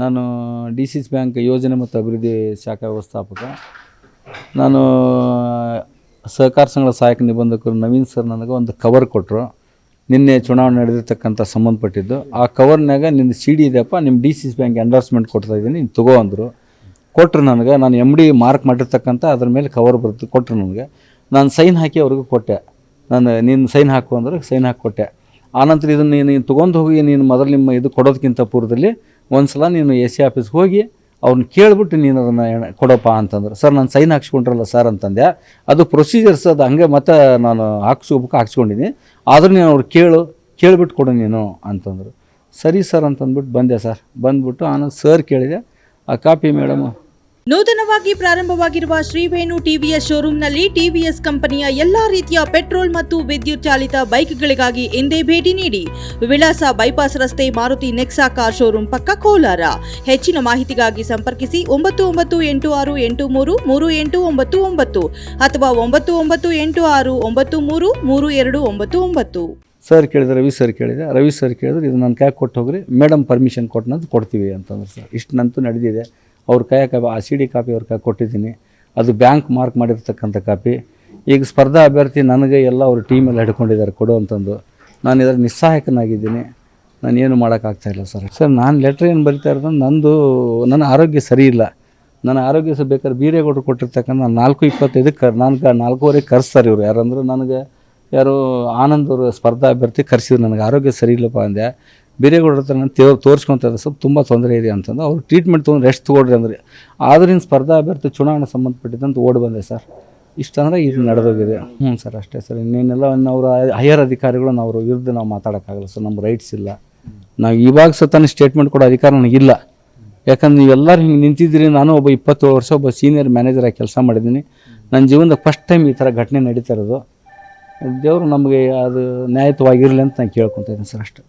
ನಾನು D C C bank ಯೋಜನೆ ಮತ್ತು ಅಭಿವೃದ್ಧಿ ಶಾಖಾ ವ್ಯವಸ್ಥಾಪಕ. ನಾನು ಸಹಕಾರ ಸಂಘದ ಸಹಾಯಕ ನಿಬಂಧಕರು ನವೀನ್ ಸರ್ ನನಗೆ ಒಂದು ಕವರ್ ಕೊಟ್ಟರು ನಿನ್ನೆ ಚುನಾವಣೆ ನಡೆದಿರ್ತಕ್ಕಂಥ ಸಂಬಂಧಪಟ್ಟಿದ್ದು. ಆ ಕವರ್ನಾಗ ನಿನ್ನ ಸಿ ಡಿ ಇದೆಯಪ್ಪ ನಿಮ್ಮ D C C bank endorsement ಕೊಡ್ತಾ ಇದ್ದೀನಿ, ನೀನು ತಗೋ ಅಂದರು. ಕೊಟ್ಟರು ನನಗೆ, ನಾನು ಎಂ ಡಿ ಮಾರ್ಕ್ ಮಾಡಿರ್ತಕ್ಕಂಥ, ಅದ್ರ ಮೇಲೆ ಕವರ್ ಬರುತ್ತೆ ಕೊಟ್ಟರು ನನಗೆ. ನಾನು ಸೈನ್ ಹಾಕಿ ಅವ್ರಿಗೂ ಕೊಟ್ಟೆ. ನಾನು, ನೀನು ಸೈನ್ ಹಾಕು ಅಂದ್ರೆ ಸೈನ್ ಹಾಕಿ ಕೊಟ್ಟೆ. ಆನಂತರ ಇದನ್ನು ನೀನು ತೊಗೊಂಡು ಹೋಗಿ, ನೀನು ಮೊದಲು ನಿಮ್ಮ ಇದು ಕೊಡೋದಕ್ಕಿಂತ ಪೂರ್ವದಲ್ಲಿ ಒಂದು ಸಲ ನೀನು ಎ ಸಿ ಆಫೀಸ್ಗೆ ಹೋಗಿ ಅವ್ರನ್ನ ಕೇಳಿಬಿಟ್ಟು ನೀನು ಅದನ್ನು ಕೊಡಪ್ಪ ಅಂತಂದ್ರೆ. ಸರ್, ನಾನು ಸೈನ್ ಹಾಕ್ಸ್ಕೊಂಡ್ರಲ್ಲ ಸರ್ ಅಂತಂದೆ. ಅದು ಪ್ರೊಸೀಜರ್ಸ್ ಅದು ಹಂಗೆ ಮತ್ತೆ ನಾನು ಹಾಕ್ಸ್ಕೋಬೇಕು ಹಾಕ್ಸ್ಕೊಂಡಿದ್ದೀನಿ ಆದರೂ ನೀನು ಅವ್ರು ಕೇಳು, ಕೇಳಿಬಿಟ್ಟು ಕೊಡು ನೀನು ಅಂತಂದರು. ಸರಿ ಸರ್ ಅಂತಂದ್ಬಿಟ್ಟು ಬಂದೆ ಸರ್. ಬಂದ್ಬಿಟ್ಟು ಆನಂದ್ ಸರ್ ಕೇಳಿದೆ, ಆ ಕಾಪಿ ಮೇಡಮು ನೂತನವಾಗಿ ಪ್ರಾರಂಭವಾಗಿರುವ ಶ್ರೀವೇಣು ಟಿವಿಎಸ್ ಶೋರೂಂನಲ್ಲಿ ಟಿವಿಎಸ್ ಕಂಪನಿಯ ಎಲ್ಲಾ ರೀತಿಯ ಪೆಟ್ರೋಲ್ ಮತ್ತು ವಿದ್ಯುತ್ ಚಾಲಿತ ಬೈಕ್ಗಳಿಗಾಗಿ ಎಂದೇ ಭೇಟಿ ನೀಡಿ ವಿಳಾಸ ಬೈಪಾಸ್ ರಸ್ತೆ ಮಾರುತಿ ನೆಕ್ಸಾ ಕಾರ್ ಶೋರೂಮ್ ಪಕ್ಕ ಕೋಲಾರ. ಹೆಚ್ಚಿನ ಮಾಹಿತಿಗಾಗಿ ಸಂಪರ್ಕಿಸಿ ಒಂಬತ್ತು ಒಂಬತ್ತು ಎಂಟು ಆರು ಎಂಟು ಮೂರು ಮೂರು ಎಂಟು ಒಂಬತ್ತು ಒಂಬತ್ತು ಅಥವಾ ಒಂಬತ್ತು ಒಂಬತ್ತು ಎಂಟು ಆರು ಒಂಬತ್ತು ಮೂರು ಮೂರು ಎರಡು ಒಂಬತ್ತು ಒಂಬತ್ತು. ಸರ್ ಕೇಳಿದೆ ರವಿ ಸರ್ ಕೇಳಿದೆ. ರವಿ ಸರ್ ಕೇಳಿದ್ರೆ, ಇದು ನನ್ನ ಕ್ಯಾಕ್ ಕೊಟ್ಟು ಹೋಗ್ರಿ. ಮೇಡಮ್ ಪರ್ಮಿಷನ್ ಕೊಟ್ಟನಂತ ಕೊಡ್ತೀವಿ ಅಂತಂದ್ರೆ ಸರ್ ಇಷ್ಟು ನಂತು ನಡೆದಿದೆ. ಅವ್ರ ಕೈ ಕಾಪಿ ಆ ಸಿ ಡಿ ಕಾಪಿ ಅವ್ರ ಕೈ ಕೊಟ್ಟಿದ್ದೀನಿ. ಅದು ಬ್ಯಾಂಕ್ ಮಾರ್ಕ್ ಮಾಡಿರ್ತಕ್ಕಂಥ ಕಾಪಿ ಈಗ ಸ್ಪರ್ಧಾ ಅಭ್ಯರ್ಥಿ ನನಗೆ ಎಲ್ಲ ಅವ್ರ ಟೀಮಲ್ಲಿ ಹಿಡ್ಕೊಂಡಿದ್ದಾರೆ, ಕೊಡು ಅಂತಂದು. ನಾನು ಇದರ ನಿಸ್ಸಹಾಯಕನಾಗಿದ್ದೀನಿ. ನಾನು ಏನು ಮಾಡೋಕ್ಕಾಗ್ತಾ ಇಲ್ಲ ಸರ್. ಸರ್, ನಾನು ಲೆಟ್ರ್ ಏನು ಬರಿತಾ ಇರೋದು, ನಂದು, ನನ್ನ ಆರೋಗ್ಯ ಸರಿ ಇಲ್ಲ. ನನ್ನ ಆರೋಗ್ಯ ಸಹ ಬೇಕಾದ್ರೆ ಬೀರೇಗೌಡರು ಕೊಟ್ಟಿರ್ತಕ್ಕಂಥ ನಾನು ನಾಲ್ಕು ಇಪ್ಪತ್ತೈದು ಕರ್, ನಾನು ನಾಲ್ಕೂವರೆ ಕರೆಸ್ತಾರೆ ಇವರು. ಯಾರಂದ್ರೆ ನನಗೆ ಯಾರು ಆನಂದ್ ಅವರು ಸ್ಪರ್ಧಾ ಅಭ್ಯರ್ಥಿ ಕರೆಸಿದ್ರು. ನನಗೆ ಆರೋಗ್ಯ ಸರಿ ಇಲ್ಲಪ್ಪ ಅಂದೆ. ಬೀರೇಗೌಡರ ಹತ್ರ ನಾನು ತೋ ತೋರಿಸ್ಕೊತಾರೆ ಸ್ವಲ್ಪ ತುಂಬ ತೊಂದರೆ ಇದೆ ಅಂತಂದು ಅವ್ರು ಟ್ರೀಟ್ಮೆಂಟ್ ತೊಗೊಂಡು ರೆಸ್ಟ್ ತೊಗೊಳ್ರಿ ಅಂದ್ರೆ. ಆದ್ರಿಂದ ಸ್ಪರ್ಧಾ ಅಭ್ಯರ್ಥಿ ಚುನಾವಣೆ ಸಂಬಂಧಪಟ್ಟಿದ್ದಂತ ಓಡಿ ಬಂದೆ ಸರ್. ಇಷ್ಟಂದ್ರೆ ಇದು ನಡೆದೋಗಿದೆ. ಹ್ಞೂ ಸರ್, ಅಷ್ಟೇ ಸರ್. ಇನ್ನೇನೆಲ್ಲ ಅವರ ಹೈಯರ್ ಅಧಿಕಾರಿಗಳು ನಾವು ಅವ್ರ ವಿರುದ್ಧ ನಾವು ಮಾತಾಡೋಕ್ಕಾಗಲ್ಲ ಸರ್. ನಮ್ಮ ರೈಟ್ಸ್ ಇಲ್ಲ. ನಾವು ಇವಾಗ ಸತಾನೆ ಸ್ಟೇಟ್ಮೆಂಟ್ ಕೊಡೋ ಅಧಿಕಾರ ನನಗಿಲ್ಲ ಯಾಕಂದ್ರೆ ನೀವೆಲ್ಲರೂ ಹಿಂಗೆ ನಿಂತಿದ್ದೀರಿ. ನಾನು ಒಬ್ಬ ಇಪ್ಪತ್ತೇಳು ವರ್ಷ ಒಬ್ಬ ಸೀನಿಯರ್ ಮ್ಯಾನೇಜರ್ ಆಗಿ ಕೆಲಸ ಮಾಡಿದ್ದೀನಿ. ನನ್ನ ಜೀವನದ ಫಸ್ಟ್ ಟೈಮ್ ಈ ಥರ ಘಟನೆ ನಡೀತಾ ಇರೋದು. ದೇವರು ನಮಗೆ ಅದು ನ್ಯಾಯಯುತವಾಗಿರಲಿ ಅಂತ ನಾನು ಕೇಳ್ಕೊತಾ ಇದ್ದೀನಿ ಸರ್ ಅಷ್ಟೇ.